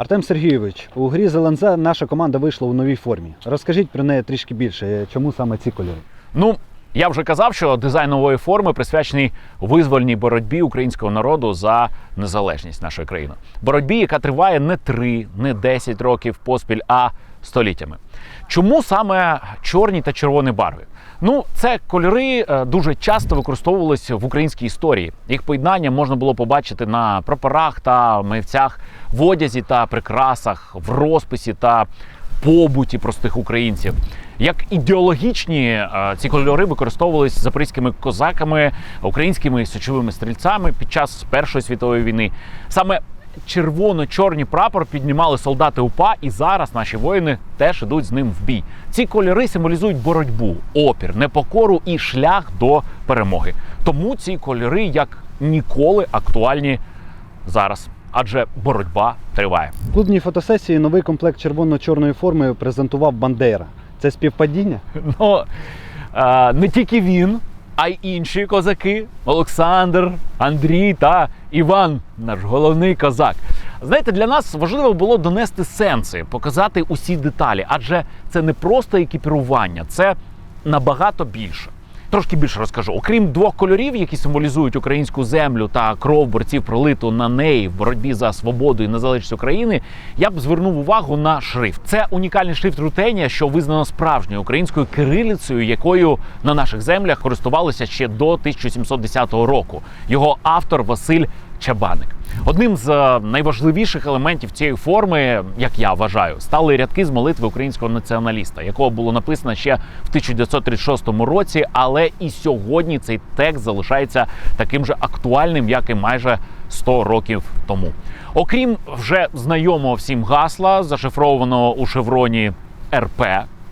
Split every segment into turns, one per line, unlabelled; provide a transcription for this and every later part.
Артем Сергійович, у грі з ЛНЗ наша команда вийшла у новій формі. Розкажіть про неї трішки більше. Чому саме ці кольори?
Ну, я вже казав, що дизайн нової форми присвячений визвольній боротьбі українського народу за незалежність нашої країни. Боротьбі, яка триває не 3, не 10 років поспіль, а століттями. Чому саме чорні та червоні барви? Ну, це кольори е, дуже часто використовувалися в українській історії. Їх поєднання можна було побачити на прапорах та мивцях, в одязі та прикрасах, в розписі та побуті простих українців. Як ідеологічні е, ці кольори використовувались запорізькими козаками, українськими січовими стрільцями під час Першої світової війни. Саме червоно-чорні прапор піднімали солдати УПА, і зараз наші воїни теж ідуть з ним в бій. Ці кольори символізують боротьбу, опір, непокору і шлях до перемоги. Тому ці кольори як ніколи актуальні зараз, адже боротьба триває.
В клубній фотосесії новий комплект червоно-чорної форми презентував Бандера. Це співпадіння?
Ну не тільки він, а й інші козаки: Олександр, Андрій та Іван, наш головний козак. Знаєте, для нас важливо було донести сенси, показати усі деталі, адже це не просто екіпірування, це набагато більше. Трошки більше розкажу. Окрім двох кольорів, які символізують українську землю та кров борців пролиту на неї в боротьбі за свободу і незалежність України, я б звернув увагу на шрифт. Це унікальний шрифт рутенія, що визнано справжньою українською кирилицею, якою на наших землях користувалися ще до 1710 року. Його автор Василь Чабаник. Одним з е, найважливіших елементів цієї форми, як я вважаю, стали рядки з молитви українського націоналіста, якого було написано ще в 1936 році. Але і сьогодні цей текст залишається таким же актуальним, як і майже 100 років тому. Окрім вже знайомого всім гасла, зашифрованого у шевроні РП.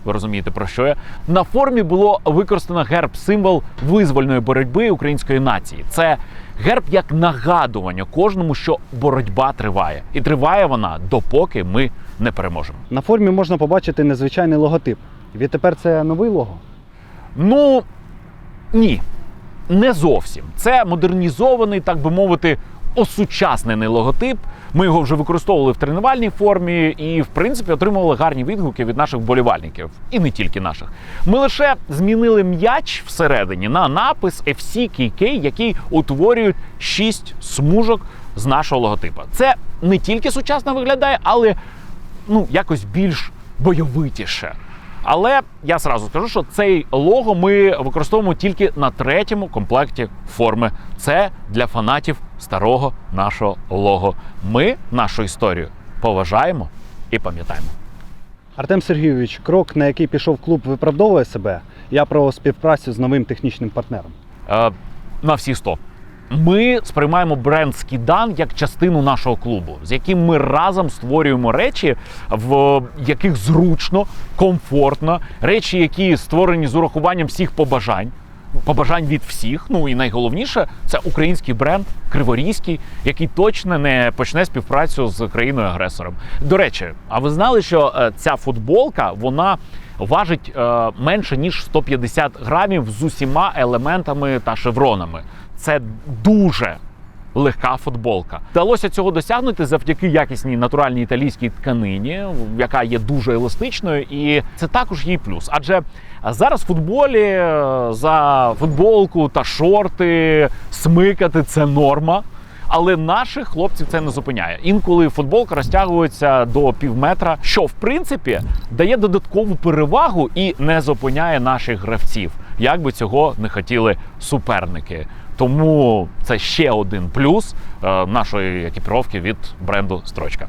Ви розумієте про що я на формі було використано герб символ визвольної боротьби української нації. Це герб як нагадування кожному, що боротьба триває, і триває вона допоки ми не переможемо.
На формі можна побачити незвичайний логотип. Відтепер це новий лого.
Ну ні, не зовсім. Це модернізований, так би мовити, осучаснений логотип. Ми його вже використовували в тренувальній формі і, в принципі, отримували гарні відгуки від наших вболівальників, і не тільки наших. Ми лише змінили м'яч всередині на напис FC KK, який утворюють шість смужок з нашого логотипа. Це не тільки сучасно виглядає, але ну якось більш бойовитіше. Але я сразу скажу, що цей лого ми використовуємо тільки на третьому комплекті форми. Це для фанатів старого нашого лого. Ми нашу історію поважаємо і пам'ятаємо.
Артем Сергійович, крок, на який пішов клуб, виправдовує себе. Я про співпрацю з новим технічним партнером.
Е, на всі 100. Ми сприймаємо бренд Скідан як частину нашого клубу, з яким ми разом створюємо речі, в яких зручно, комфортно, речі, які створені з урахуванням всіх побажань. Побажань від всіх. Ну і найголовніше це український бренд Криворізький, який точно не почне співпрацю з країною-агресором. До речі, а ви знали, що е, ця футболка вона важить е, менше ніж 150 грамів з усіма елементами та шевронами. Це дуже легка футболка. Вдалося цього досягнути завдяки якісній натуральній італійській тканині, яка є дуже еластичною, і це також її плюс. Адже зараз в футболі е, за футболку та шорти смикати це норма. Але наших хлопців це не зупиняє. Інколи футболка розтягується до півметра, що в принципі дає додаткову перевагу і не зупиняє наших гравців, як би цього не хотіли суперники. Тому це ще один плюс е, нашої екіпіровки від бренду Строчка.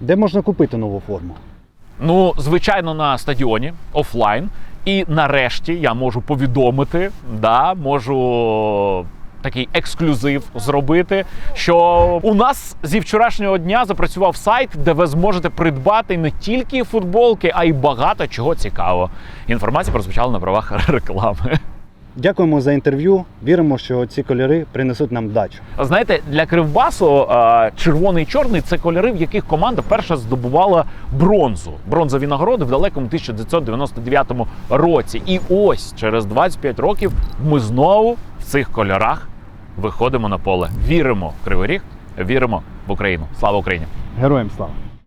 Де можна купити нову форму?
Ну, звичайно, на стадіоні офлайн. І нарешті я можу повідомити, да, можу такий ексклюзив зробити, що у нас зі вчорашнього дня запрацював сайт, де ви зможете придбати не тільки футболки, а й багато чого цікавого. Інформація прозвучала на правах реклами.
Дякуємо за інтерв'ю. Віримо, що ці кольори принесуть нам вдачу.
Знаєте, для Кривбасу червоний і чорний це кольори, в яких команда перша здобувала бронзу. Бронзові нагороди в далекому 1999 році. І ось через 25 років ми знову в цих кольорах виходимо на поле. Віримо в Кривий Ріг, віримо в Україну. Слава Україні!
Героям слава!